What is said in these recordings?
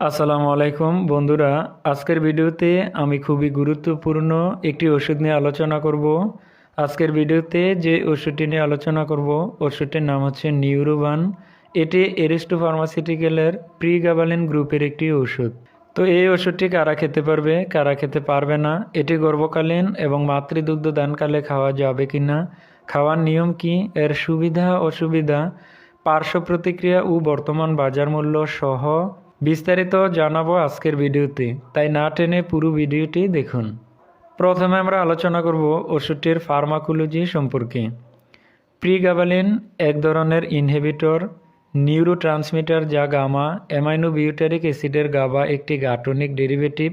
আসসালামু আলাইকুম, বন্ধুরা। আজকের ভিডিওতে আমি খুবই গুরুত্বপূর্ণ একটি ওষুধ নিয়ে আলোচনা করব। আজকের ভিডিওতে যে ওষুধটি নিয়ে আলোচনা করব, ওষুধটির নাম হচ্ছে নিউরোবান। এটি এরিস্টো ফার্মাসিউটিক্যালের প্রিগাবালিন গ্রুপের একটি ওষুধ। তো এই ওষুধটি কারা খেতে পারবে, কারা খেতে পারবে না, এটি গর্ভকালীন এবং মাতৃদুগ্ধ দানকালে খাওয়া যাবে কি না খাওয়ার নিয়ম কি, এর সুবিধা অসুবিধা, পার্শ্ব প্রতিক্রিয়া ও বর্তমান বাজার মূল্য সহ বিস্তারিত জানাব আজকের ভিডিওতে, তাই না টেনে পুরো ভিডিওটি দেখুন। প্রথমে আমরা আলোচনা করব ওষুধটির ফার্মাকোলজি সম্পর্কে। প্রিগাবালিন এক ধরনের ইনহিবিটর নিউরো ট্রান্সমিটার যা গামা অ্যামাইনো বিউটারিক অ্যাসিডের গাবা একটি গাটনিক ডেরিভেটিভ।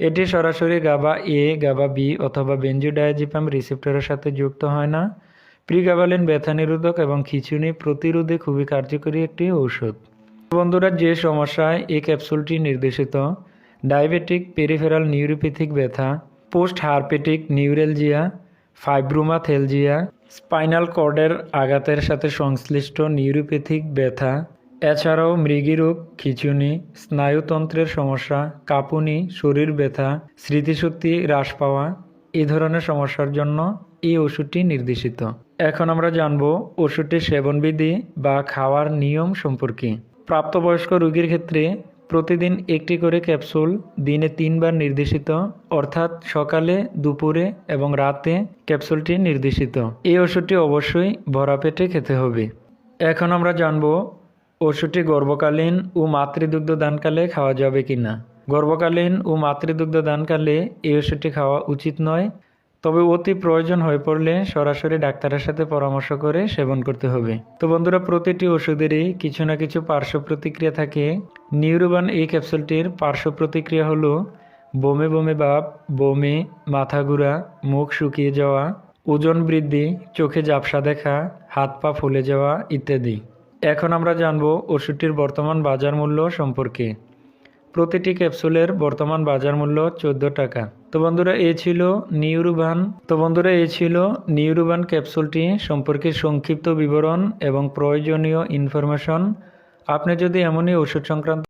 এটি সরাসরি গাবা এ, গাবা বি অথবা বেঞ্জোডায়াজিপাম রিসেপ্টরের সাথে যুক্ত হয় না। প্রিগাবালিন ব্যথা নিরোধক এবং খিচুনি প্রতিরোধে খুবই কার্যকরী একটি ঔষধ। বন্ধুরা, যে সমস্যায় এই ক্যাপসুলটি নির্দেশিত, ডায়াবেটিক পেরিফেরাল নিউরোপ্যাথিক ব্যথা post herpetic neuralgia, fibromyalgia, spinal কর্ডের আঘাতের সাথে সংশ্লিষ্ট নিউরোপ্যাথিক ব্যথা, এছাড়াও মৃগীরোগ খিঁচুনি, স্নায়ুতন্ত্রের সমস্যা, কাঁপুনি, শরীর ব্যথা, স্মৃতিশক্তি হ্রাস পাওয়া এই ধরনের সমস্যার জন্য এই ওষুধটি নির্দেশিত। এখন আমরা জানব ওষুধটির সেবনবিধি বা খাওয়ার নিয়ম সম্পর্কে। প্রাপ্তবয়স্ক রোগীর ক্ষেত্রে প্রতিদিন একটি করে ক্যাপসুল দিনে তিনবার নির্দেশিত, অর্থাৎ সকালে, দুপুরে এবং রাতে ক্যাপসুলটি নির্দেশিত। এই ওষুধটি অবশ্যই ভরা পেটে খেতে হবে। এখন আমরা জানব ওষুধটি গর্ভকালীন ও মাতৃদুগ্ধ দানকালে খাওয়া যাবে কি না গর্ভকালীন ও মাতৃদুগ্ধ দানকালে এই ওষুধটি খাওয়া উচিত নয়। তবে অতি প্রয়োজন হয়ে পড়লে সরাসরি ডাক্তারের সাথে পরামর্শ করে সেবন করতে হবে। তো বন্ধুরা, প্রতিটি ওষুধেরই কিছু না কিছু পার্শ্ব প্রতিক্রিয়া থাকে। নিউরোবান এই ক্যাপসুলটির পার্শ্ব প্রতিক্রিয়া হলো বমে বমে বাপ, বমি, মাথা ঘুরা, মুখ শুকিয়ে যাওয়া, ওজন বৃদ্ধি, চোখে ঝাপসা দেখা, হাত পা ফুলে যাওয়া ইত্যাদি। এখন আমরা জানব ওষুধটির বর্তমান বাজার মূল্য সম্পর্কে। প্রতিটি ক্যাপসুলের বর্তমান বাজার মূল্য চোদ্দ টাকা। তো বন্ধুরা, এ ছিল নিউরুভান তো বন্ধুরা, এ ছিল নিউরুবান ক্যাপসুলটি সম্পর্কে সংক্ষিপ্ত বিবরণ এবং প্রয়োজনীয় ইনফরমেশন আপনি যদি এমনই ওষুধ সংক্রান্ত